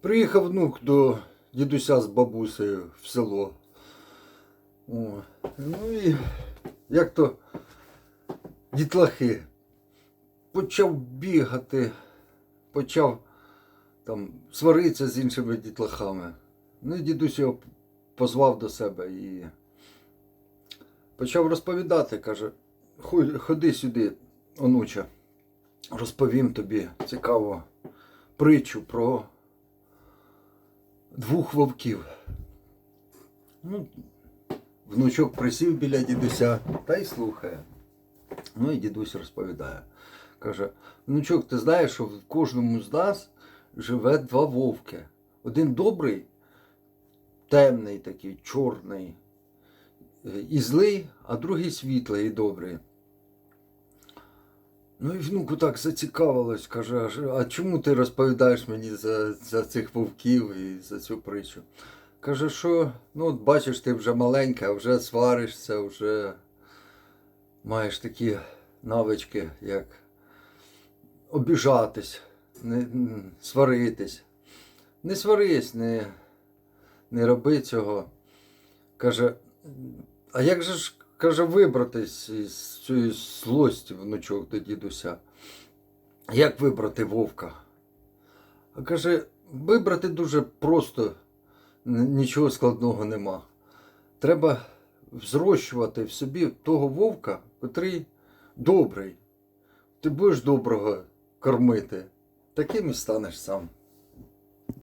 Приїхав внук до дідуся з бабусею в село. О, ну і як то дітлахи. Почав бігати, почав там сваритися з іншими дітлахами. Ну і дідусь його позвав до себе і почав розповідати, каже, ходи сюди, онуча, розповім тобі цікаву притчу про двох вовків. Ну, внучок присів біля дідуся та й слухає. Ну і дідусь розповідає. Каже: внучок, ти знаєш, що в кожному з нас живе два вовки. Один добрий, темний такий, чорний е, і злий, а другий світлий і добрий. Ну і внуку так зацікавилось, каже, «А чому ти розповідаєш мені за, за цих вовків і за цю притчу? Каже, що ну от бачиш, ти вже маленька, вже сваришся, вже маєш такі навички, як обіжатись, не, сваритись. Не сварись, не, не роби цього. Каже, а як же ж каже, вибратись із цієї злості внучок до дідуся? Як вибрати вовка? А каже, вибрати дуже просто, нічого складного нема. Треба взрощувати в собі того вовка, котрий добрий. Ти будеш доброго кормити, таким і станеш сам.